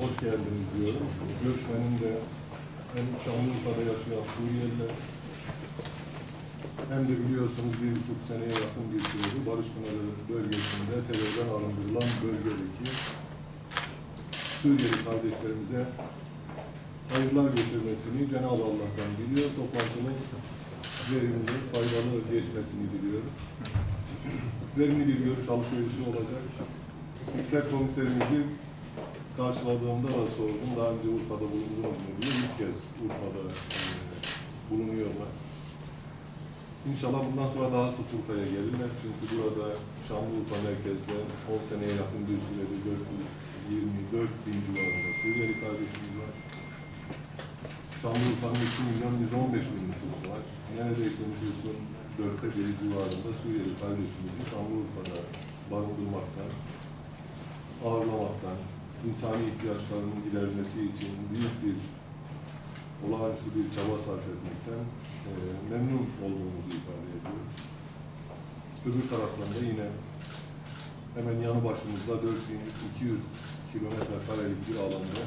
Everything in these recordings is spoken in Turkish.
Hoş geldiniz diyorum. Görüşmenin de hem Şanlıurfa'da yaşayan Suriyeliler hem de biliyorsunuz bir buçuk seneye yakın bir süredir Barış Pınarı bölgesinde terörden arındırılan bölgedeki Suriyeli kardeşlerimize hayırlar getirmesini Cenab-ı Allah'tan diliyor. Toplantının verimli, faydalı geçmesini diliyorum. Verimli bir görüş alışverişi olacak. Yüksek komiserimizi karşıladığımda da sordum. Daha önce Urfa'da bulundunuz mu diye. İlk kez Urfa'da e, bulunuyorlar. İnşallah bundan sonra daha sık Urfa'ya gelirler. Çünkü burada Şanlıurfa merkezde 10 seneye yakın bir süredir 424 bin civarında Suriyeli kardeşimiz var. Şanlıurfa'nın 2 milyon 115 bin nüfusu var. Neredeyse nüfusun dörtte biri civarında Suriyeli kardeşimizi Şanlıurfa'da barındırmaktan, ağırlamaktan, insani ihtiyaçlarının giderilmesi için büyük bir olağanüstü bir çaba sarf etmekten e, memnun olduğumuzu ifade ediyoruz. Öbür taraftan da yine hemen yanı başımızda 4200 kilometre karelik bir alanda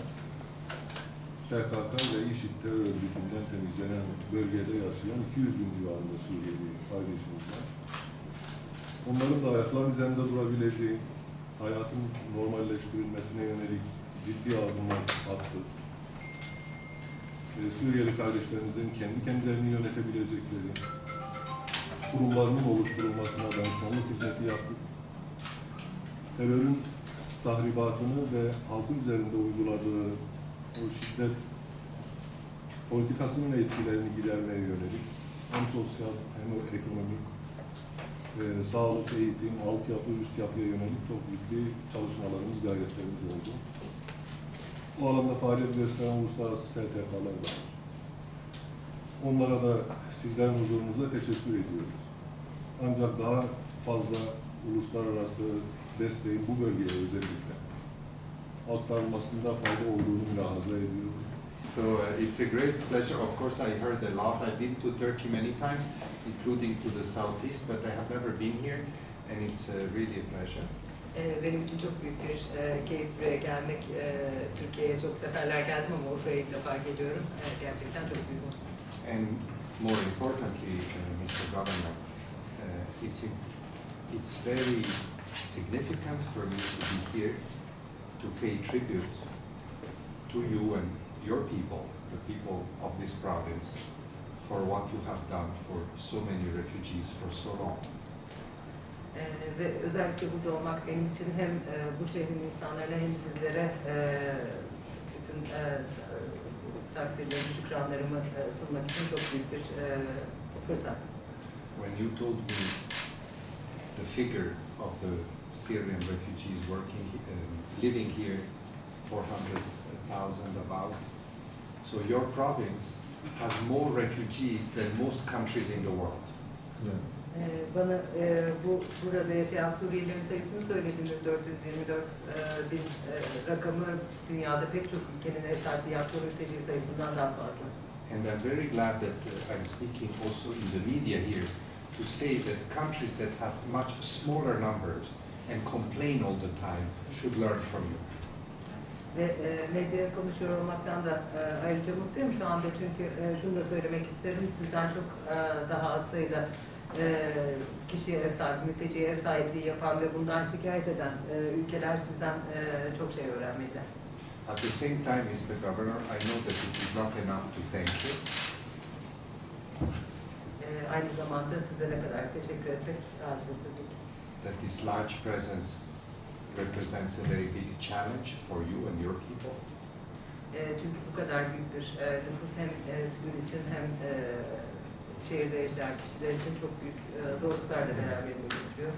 PKK ve IŞİD terör örgütünden temizlenen bölgede yaşayan 200 bin civarında Suriyeli kardeşimiz var. Onların da ayaklar üzerinde durabileceği, hayatın normalleştirilmesine yönelik ciddi adımlar attı. Ee, Suriyeli kardeşlerimizin kendi kendilerini yönetebilecekleri kurumlarının oluşturulmasına danışmanlık hizmeti yaptık. Terörün tahribatını ve halkın üzerinde uyguladığı o şiddet politikasının etkilerini gidermeye yönelik hem sosyal hem ekonomik e, sağlık, eğitim, altyapı, üst yapıya yönelik çok ciddi çalışmalarımız, gayretlerimiz oldu. Bu alanda faaliyet gösteren uluslararası STK'lar var. Onlara da sizlerin huzurunuzda teşekkür ediyoruz. Ancak daha fazla uluslararası desteğin bu bölgeye özellikle aktarılmasında fayda olduğunu mülahaza ediyoruz. So uh, it's a great pleasure. Of course, I heard a lot. I've been to Turkey many times, including to the southeast, but I have never been here, and it's uh, really a pleasure. Benim için çok büyük bir keyif buraya gelmek. Türkiye'ye çok seferler geldim ama Urfa'ya ilk defa geliyorum. Gerçekten çok büyük mutluluk. And more importantly, uh, Mr. Governor, uh, it's it's very significant for me to be here to pay tribute to you and your people, the people of this province, for what you have done for so many refugees for so long. E, ve özellikle burada olmak benim için hem e, bu şehrin insanlarına hem sizlere e, bütün e, e, takdirlerimi, şükranlarımı e, sunmak için çok büyük bir e, fırsat. When you told me the figure of the Syrian refugees working, um, living here, 400,000 about, so your province has more refugees than most countries in the world. Ee, Bana e, bu burada yaşayan Suriyelilerin sayısını söylediğiniz 424 e, bin e, rakamı dünyada pek çok ülkenin sahipliği yaptığı mülteci sayısından daha fazla. And I'm very glad that uh, I'm speaking also in the media here to say that countries that have much smaller numbers and complain all the time should learn from you. Ve e, medyaya konuşuyor olmaktan da e, ayrıca mutluyum şu anda çünkü e, şunu da söylemek isterim. Sizden çok e, daha az sayıda e, kişiye ev sahibi, mülteciye ev sahipliği yapan ve bundan şikayet eden e, ülkeler sizden e, çok şey öğrenmeliler. At the same time, Mr. Governor, I know that it is not enough to thank you. E, aynı zamanda size ne kadar teşekkür etsek azdır that this large presence represents a very big challenge for you and your people. E, çünkü bu kadar büyük bir e, nüfus hem e, sizin için hem e, şehirde yaşayan kişiler için çok büyük e, zorluklar da beraberinde getiriyor.